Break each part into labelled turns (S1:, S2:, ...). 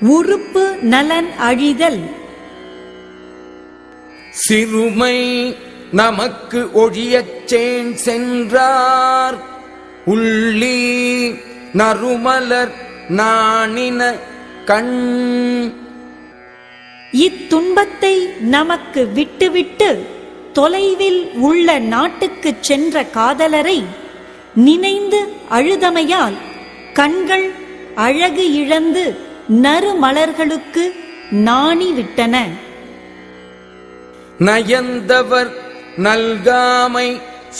S1: உறுப்பு நலன் அழிதல்.
S2: சிறுமை நமக்கு ஒழியச் சேன் சென்றார். உள்ளி நறுமலர் நாணின கண்.
S1: இத்துன்பத்தை நமக்கு விட்டுவிட்டு தொலைவில் உள்ள நாட்டுக்குச் சென்ற காதலரை நினைந்து அழுதமையால் கண்கள் அழகு இழந்து நறுமலர்களுக்கு நாணி விட்டன
S2: நயந்தவர் நல்காமை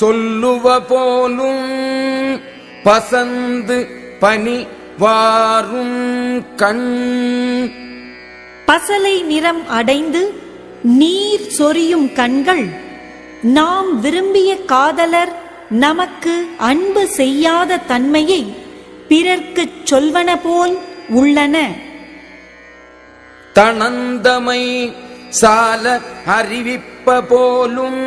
S2: சொல்லுவ போலும் பசந்து பனி வாரும் கண்.
S1: பசலை நிறம் அடைந்து நீர் சொரியும் கண்கள் நாம் விரும்பிய காதலர் நமக்கு அன்பு செய்யாத தன்மையை பிறர்க்குச் சொல்வன போல் உள்ளன.
S2: தனந்தமை சால அறிவிப்ப போலும்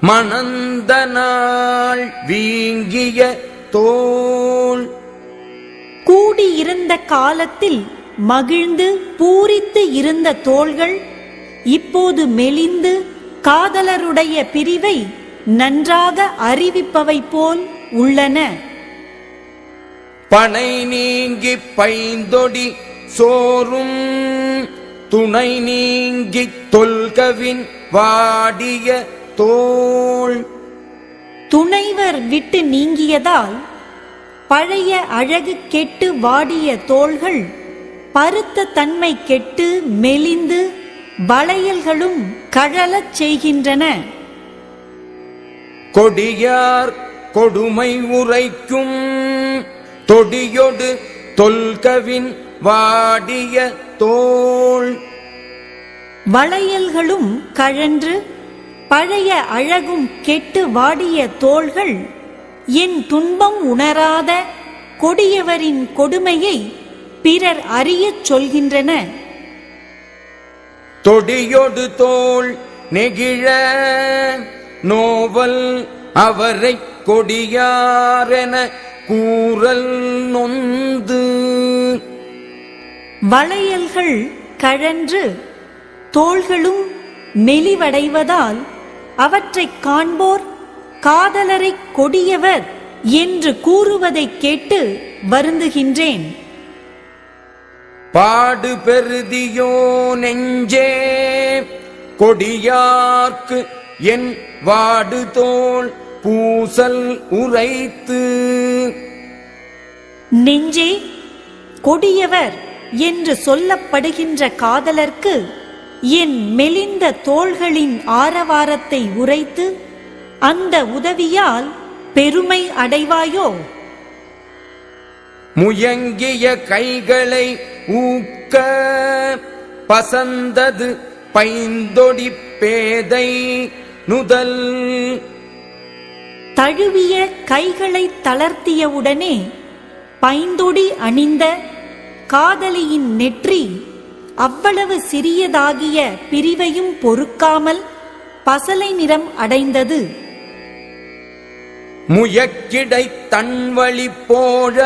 S2: மணந்த நாள் வீங்கிய தோல்.
S1: கூடியிருந்த காலத்தில் மகிழ்ந்து பூரித்து இருந்த தோள்கள் இப்போது மெலிந்து காதலருடைய பிரிவை நன்றாக அறிவிப்பவை போல் உள்ளன.
S2: பனை நீங்கி பைந்தொடி சோறும் துணை நீங்கி தொல்கவின் வாடிய தோள்
S1: துணைவர் விட்டு நீங்கியதால் பழைய அழகு கெட்டு வாடிய தோள்கள் பருத்த தன்மை கெட்டு மெலிந்து வளையல்களும் கழலச் செய்கின்றன.
S2: கொடியார் கொடுமை உரைக்கும் தொடியொடு தொல்கவின் வாடிய தோள்
S1: வளையல்களும் கழன்று பழைய அழகும் கெட்டு வாடிய தோள்கள் என் துன்பம் உணராத கொடியவரின் கொடுமையை பிறர் அறியச் சொல்கின்றன.
S2: தொடியொடு தோள் நெகிழ நோவல் அவரை கொடியாரென கூறல் நொந்து.
S1: வளையல்கள் கழன்று தோள்களும் மெலிவடைவதால் அவற்றைக் காண்போர் காதலரை கொடியவர் என்று கூறுவதைக் கேட்டு வருந்துகின்றேன்.
S2: பாடு பெருதியோ நெஞ்சே கொடியார்க்கு என் வாடு தோள் பூசல் உரைத்து.
S1: நெஞ்சே கொடியவர் என்று சொல்லப்படுகின்ற காதலர்க்கு என் மெலிந்த தோள்களின் ஆரவாரத்தை உரைத்து அந்த உதவியால் பெருமை அடைவாயோ?
S2: முயங்கிய கைகளை ஊக்க பசந்தது பைந்தொடி பேதை நுதல்.
S1: தழுவிய கைகளை தளர்த்தியவுடனே பைந்தொடி அணிந்த காதலியின் நெற்றி அவ்வளவு சிறியதாகிய பிரிவையும் பொறுக்காமல் பசலை நிறம் அடைந்தது.
S2: முயக்கிடை தன்வழி போழ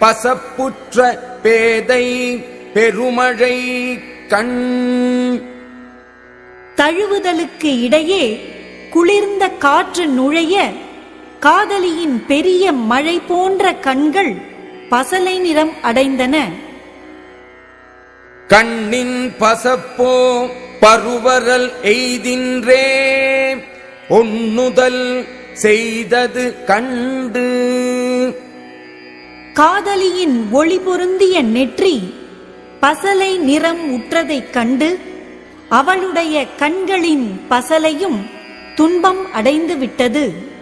S2: பசப்புற்ற பேதை பெருமழை கண்
S1: தழுவுதலுக்கு இடையே குளிர்ந்த காற்று நுழைய காதலியின் பெரிய மழை போன்ற கண்கள் பசலை நிறம் அடைந்தன.
S2: கண்ணின் பசப்போ பருவரல் எய்தின்றே ஒண்ணுதல் செய்தது கண்டு.
S1: காதலியின் ஒளி பொருந்திய நெற்றி பசலை நிறம் உற்றதைக் கண்டு அவளுடைய கண்களின் பசலையும் துன்பம் அடைந்து விட்டது